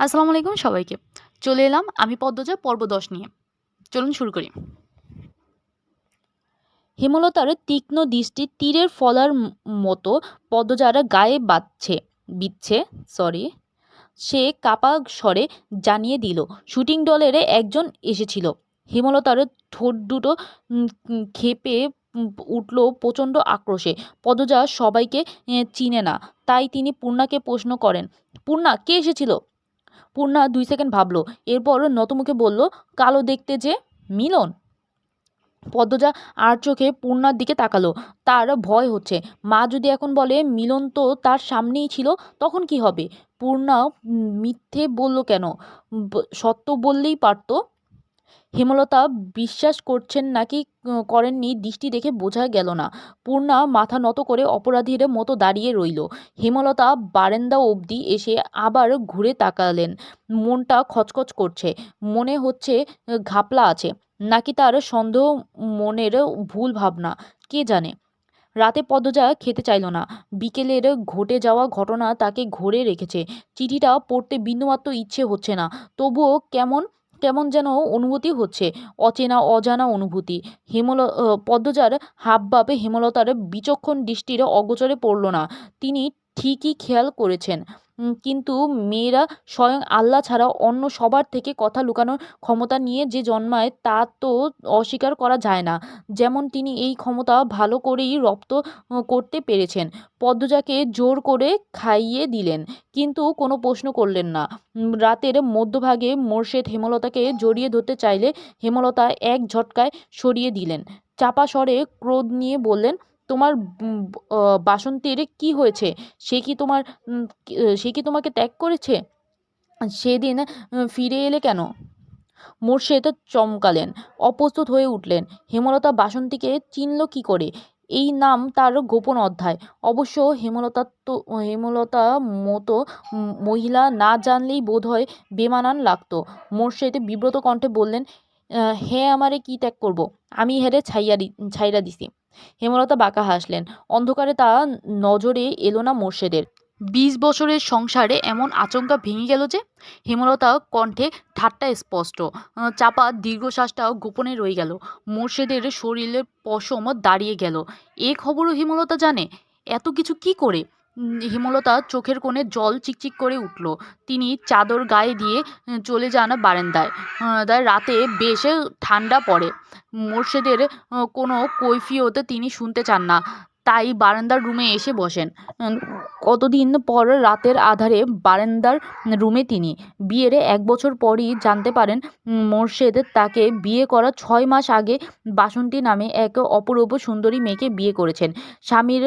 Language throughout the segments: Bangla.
আসসালামু আলাইকুম সবাইকে। চলে এলাম আমি পদ্মজা পর্ব দশ নিয়ে। চলুন শুরু করি। হেমলতার তীক্ষ্ণ দৃষ্টি তীরের ফলার মতো পদ্মজারা গায়ে বাঁধছে বিচ্ছে সরি সে কাপা স্বরে জানিয়ে দিল শুটিং দলের একজন এসেছিল। হেমলতার ঠোঁট দুটো উম, উঠল প্রচণ্ড আক্রোশে। পদ্মজা সবাইকে চিনে না তাই তিনি পূর্ণাকে প্রশ্ন করেন পূর্ণা কে এসেছিল? পূর্ণা দুই সেকেন্ড ভাবলো, এরপর নতমুখে বলল, কালো দেখতে যে মিলন? পদ্মজা আর চোখে পূর্ণার দিকে তাকালো, তার ভয় হচ্ছে। মা যদি এখন বলে, মিলন তো তার সামনেই ছিল, তখন কি হবে? পূর্ণা মিথ্যে বলল কেন? সত্য বললেই পারতো। হেমলতা বিশ্বাস করছেন নাকি করেননি দৃষ্টি দেখে বোঝা গেল না। পূর্ণা মাথা নত করে অপরাধীর মতো দাঁড়িয়ে রইল। হেমলতা বারেন্দা অবধি এসে আবার ঘুরে তাকালেন। মনটা খচখচ করছে। মনে হচ্ছে ঘাপলা আছে। নাকি তার সন্দেহ, মনের ভুল ভাবনা? কে জানে? রাতে পদ্মজা খেতে চাইল না। বিকেলের ঘটে যাওয়া ঘটনা তাকে ঘরে রেখেছে। চিঠিটা পড়তে বিন্দুমাত্র ইচ্ছে হচ্ছে না। তবুও কেমন কেমন যেন অনুভূতি হচ্ছে, অচেনা অজানা অনুভূতি। হেমল পদ্মজার হাবভাবে হেমলতার বিচক্ষণ দৃষ্টির অগোচরে পড়ল না। তিনি ঠিকই খেয়াল করেছেন। কিন্তু মেয়েরা স্বয়ং আল্লাহ ছাড়া অন্য সবার থেকে কথা লুকানোর ক্ষমতা নিয়ে যে জন্মায় তা তো অস্বীকার করা যায় না। যেমন তিনি এই ক্ষমতা ভালো করেই রপ্ত করতে পেরেছেন। পদ্মজাকে জোর করে খাইয়ে দিলেন, কিন্তু কোনো প্রশ্ন করলেন না। রাতের মধ্যভাগে মোর্শেদ হেমলতাকে জড়িয়ে ধরতে চাইলে হেমলতা এক ঝটকায় সরিয়ে দিলেন। চাপা স্বরে ক্রোধ নিয়ে বললেন তোমার বাসন্তীর কি হয়েছে? সে কি তোমার সে কি তোমাকে ত্যাগ করেছে? সেদিন ফিরে এলে কেন? মোর্শেদ চমকালেন অপ্রস্তুত হয়ে উঠলেন। হেমলতা বাসন্তীকে চিনল কি করে? এই নাম তার গোপন অধ্যায়। অবশ্য হেমলতা তো হেমলতা মতো মহিলা না জানলেই বোধহয় বেমানান লাগতো। মোর্শেদ বিব্রত কণ্ঠে বললেন "আহ, হে আমারে কি ত্যাগ করব? আমি হেরে ছাইয়া ছাইরা দিছি। হেমলতা বাঁকা হাসলেন। অন্ধকারে তা নজরে এলো না মোর্শেদের। বিশ বছরের সংসারে এমন আচমকা ভেঙে গেল যে, হেমলতা কণ্ঠে ঠাট্টা স্পষ্ট চাপা দীর্ঘশ্বাসটাও গোপনে রয়ে গেল। মোর্শেদের শরীরের পশম দাঁড়িয়ে গেল। এ খবরও হেমলতা জানে? এত কিছু কি করে? হেমলতা চোখের কোণে জল চিকচিক করে উঠল। তিনি চাদর গায়ে দিয়ে চলে যান বারান্দায়। তার রাতে বেশ ঠান্ডা পড়ে। মোর্শেদের কোনো কৈফিয়ত তিনি শুনতে চান না। তাই বারান্দার রুমে এসে বসেন। কতদিন পর রাতের আধারে বারান্দার রুমে তিনি। বিয়ের এক বছর পরই জানতে পারেন মোর্শেদ তাকে বিয়ে করার ছয় মাস আগে বাসন্তী নামে এক অপরূপ সুন্দরী মেয়েকে বিয়ে করেছেন। স্বামীর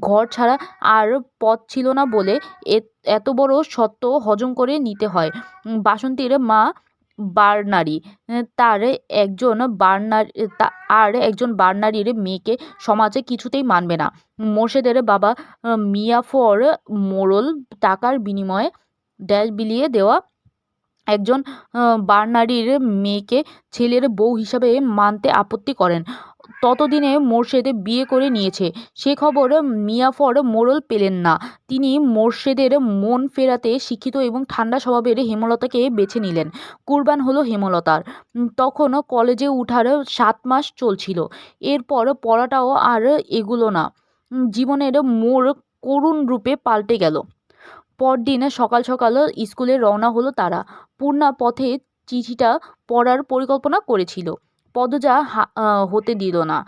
ঘর ছাড়া আর পথ ছিল না বলে এত বড় সত্য হজম করে নিতে হয়। বাসন্তীর মা বারনারী তার একজন বারনারী আর একজন বারনারীর মেয়েকে সমাজে কিছুতেই মানবে না। মোর্শেদের বাবা মিয়াফর মোরল টাকার বিনিময়ে ড্যাশ বিলিয়ে দেওয়া একজন বারনারীর মেয়েকে ছেলের বউ হিসাবে মানতে আপত্তি করেন। ততদিনে মোর্শেদ বিয়ে করে নিয়েছে। সে খবর মিয়াফর মোড়ল পেলেন না। তিনি মোর্শেদের মন ফেরাতে শিক্ষিত এবং ঠান্ডা স্বভাবের হেমলতাকে বেছে নিলেন। কুরবান হলো হেমলতার। তখন কলেজে উঠার সাত মাস চলছিল। এরপর পড়াটাও আর এগুলো না। জীবনের মোড় করুণ রূপে পাল্টে গেল। পরদিন সকাল সকাল স্কুলে রওনা হলো তারা। পূর্ণা পথে চিঠিটা পড়ার পরিকল্পনা করেছিল। পদজা হতে দিল না।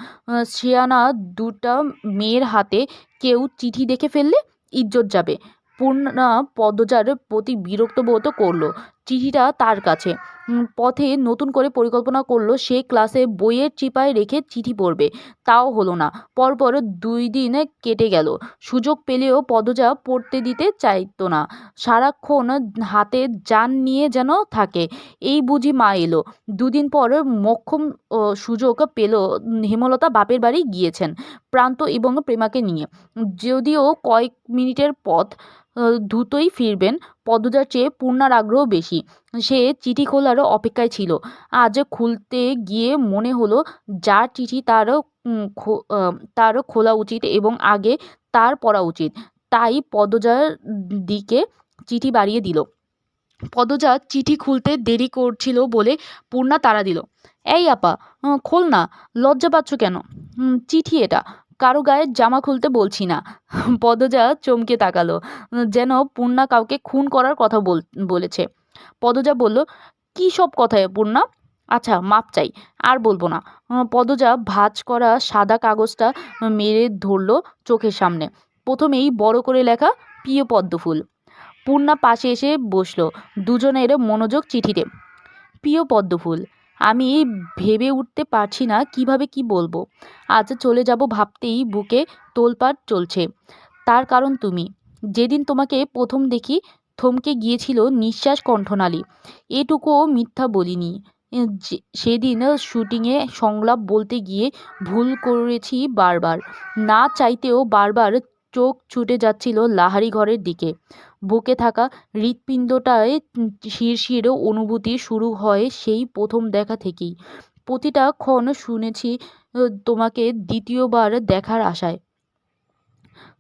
শিয়ানা দুটা মেয়ের হাতে কেউ চিঠি দেখে ফেললে ইজ্জত যাবে। পূর্ণা পদজার প্রতি বিরক্ত বোধ করল। চিঠিটা তার কাছে। পথে নতুন করে পরিকল্পনা করল, সে ক্লাসে বইয়ের চিপায় রেখে চিঠি পড়বে। তাও হলো না। পরপর দুই দিন কেটে গেল। সুযোগ পেলেও পদজা পড়তে দিতে চাইতো না। সারাক্ষণ হাতে যান নিয়ে যেন থাকে। এই বুঝি মা এলো। দুদিন পর মক্ষম সুযোগ পেল হেমলতা বাপের বাড়ি গিয়েছেন, প্রান্ত এবং প্রেমাকে নিয়ে। যদিও কয়েক মিনিটের পথ দ্রুতই ফিরবেন। পদজার চেয়ে পূর্ণার আগ্রহ বেশি। সে চিঠি খোলারও অপেক্ষায় ছিল। আজ খুলতে গিয়ে মনে হলো যার চিঠি তার উম, খো- আহ, তার খোলা উচিত এবং আগে তার পড়া উচিত। তাই পদজার দিকে চিঠি বাড়িয়ে দিল। পদজা চিঠি খুলতে দেরি করছিল বলে পূর্ণা তাড়া দিল। এই আপা খোল না লজ্জা পাচ্ছ কেন? চিঠি এটা। কারও গায়ের জামা খুলতে বলছি না। পদজা চমকে তাকালো, যেন পূর্ণা কাউকে খুন করার কথা বল, বলেছে। পদজা বলল, কী সব কথায় পূর্ণা? আচ্ছা মাপ চাই, আর বলব না। পদজা ভাঁজ করা সাদা কাগজটা মেরে ধরলো চোখের সামনে। প্রথমেই বড় করে লেখা, প্রিয় পদ্মফুল। পূর্ণা পাশে এসে বসল, দুজনের মনোযোগ চিঠিতে। প্রিয় পদ্মফুল আমি ভেবে উঠতে পারছি না কীভাবে কি বলব। আজ চলে যাব ভাবতেই বুকে তোলপাড় চলছে। তার কারণ তুমি। যেদিন তোমাকে প্রথম দেখি থমকে গিয়েছিল নিঃশ্বাস কণ্ঠনালী। এটুকুও মিথ্যা বলিনি। সেদিন শুটিংয়ে সংলাপ বলতে গিয়ে ভুল করেছি বারবার। না চাইতেও বারবার চোখ ছুটে যাচ্ছিল লাহারি ঘরের দিকে। বুকে থাকা হৃৎপিণ্ডটায় শিরশির অনুভূতি শুরু হয় সেই প্রথম দেখা থেকেই। প্রতিটা ক্ষণ শুনেছি তোমাকে দ্বিতীয়বার দেখার আশায়।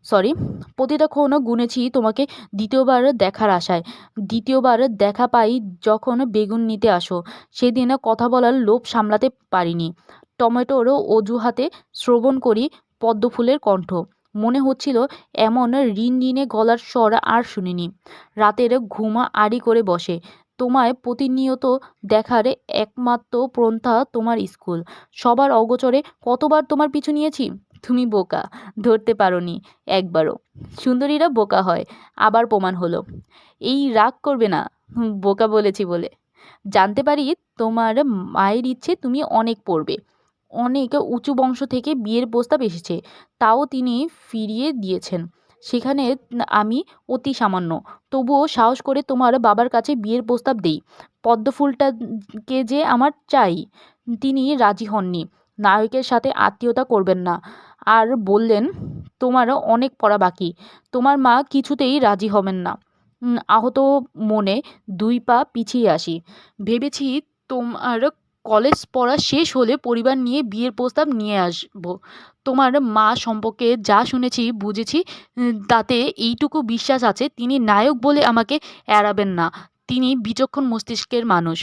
সরি প্রতিটা ক্ষণ গুনেছি তোমাকে দ্বিতীয়বার দেখার আশায়। দ্বিতীয়বার দেখা পাই যখন বেগুন নিতে আসো। সেদিন কথা বলার লোভ সামলাতে পারিনি। টমেটোর অজুহাতে শ্রবণ করি পদ্মফুলের কণ্ঠ। মনে হচ্ছিল এমন ঋণ ঋণে গলার স্বর আর শুনিনি। রাতের ঘুমা আড়ি করে বসে। তোমায় প্রতিনিয়ত দেখার একমাত্র পন্থা তোমার স্কুল। সবার অগোচরে কতবার তোমার পিছু নিয়েছি? তুমি বোকা, ধরতে পারোনি একবারও। সুন্দরীরা বোকা হয়, আবার প্রমাণ হলো। এই রাগ করবে না, বোকা বলেছি বলে। জানতে পারি তোমার মায়ের ইচ্ছে তুমি অনেক পড়বে। অনেক উঁচু বংশ থেকে বিয়ের প্রস্তাব এসেছে, তাও তিনি ফিরিয়ে দিয়েছেন। সেখানে আমি অতি সামান্য, তবুও সাহস করে তোমার বাবার কাছে বিয়ের প্রস্তাব দেই। পদ্মফুলটাকে যে আমার চাই, তিনি রাজি হননি। নায়কের সাথে আত্মীয়তা করবেন না। আর বললেন, তোমার অনেক পড়া বাকি, তোমার মা কিছুতেই রাজি হবেন না। আহত মনে দুই পা পিছিয়ে আসি। ভেবেছি তোমার কলেজ পড়া শেষ হলে পরিবার নিয়ে বিয়ের প্রস্তাব নিয়ে আসব। তোমার মা সম্পর্কে যা শুনেছি, বুঝেছি তাতে এইটুকু বিশ্বাস আছে, তিনি নায়ক বলে আমাকে এড়াবেন না। তিনি বিচক্ষণ মস্তিষ্কের মানুষ।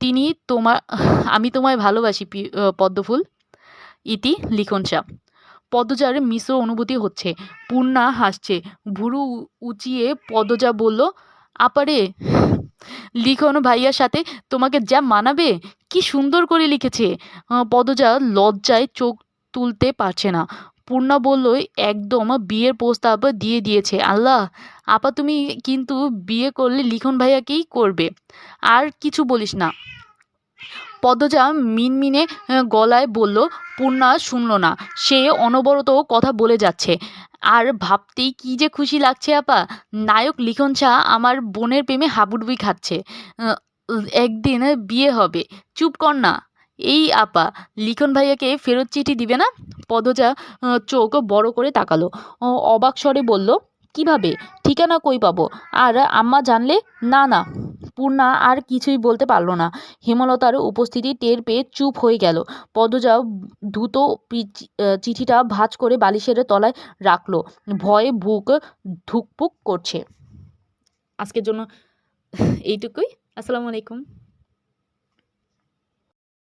তিনি তোমার, আমি তোমায় ভালোবাসি পদ্মফুল। ইতি লিখন চাপ পদজার মিশ্র অনুভূতি হচ্ছে। পূর্ণা হাসছে। ভুরু উঁচিয়ে পদজা বলল, আপারে, লিখন ভাইয়ার সাথে তোমাকে যা মানাবে কি সুন্দর করে লিখেছে। পদজা লজ্জায় চোখ তুলতে পারছে না। পূর্ণা বলল, একদম, বিয়ের প্রস্তাব দিয়ে দিয়েছে। আল্লাহ, আপা তুমি কিন্তু বিয়ে করলে লিখন ভাইয়াকেই করবে? আর কিছু বলিস না। পদ্মজা মিনমিনে গলায় বলল, পূর্ণা শুনল না। সে অনবরত কথা বলে যাচ্ছে। আর ভাবতেই কী যে খুশি লাগছে, আপা। নায়ক লিখন চা আমার বোনের প্রেমে হাবুডুবি খাচ্ছে। একদিন বিয়ে হবে। চুপ কর না। এই আপা, লিখন ভাইয়াকে ফেরত চিঠি দিবে না? পদজা চোখ বড় করে তাকালো। অবাক স্বরে বলল, কীভাবে? ঠিকানা কই পাবো? আর আম্মা জানলে? না না। পূর্ণা আর কিছুই বলতে পারল না। হেমলতার উপস্থিতি টের পেয়ে চুপ হয়ে গেল। পদজা দ্রুত চিঠিটা ভাঁজ করে বালিশের তলায় রাখল। ভয়ে বুক ধুকপুক করছে। আজকের জন্য এইটুকুই। আসসালামু আলাইকুম।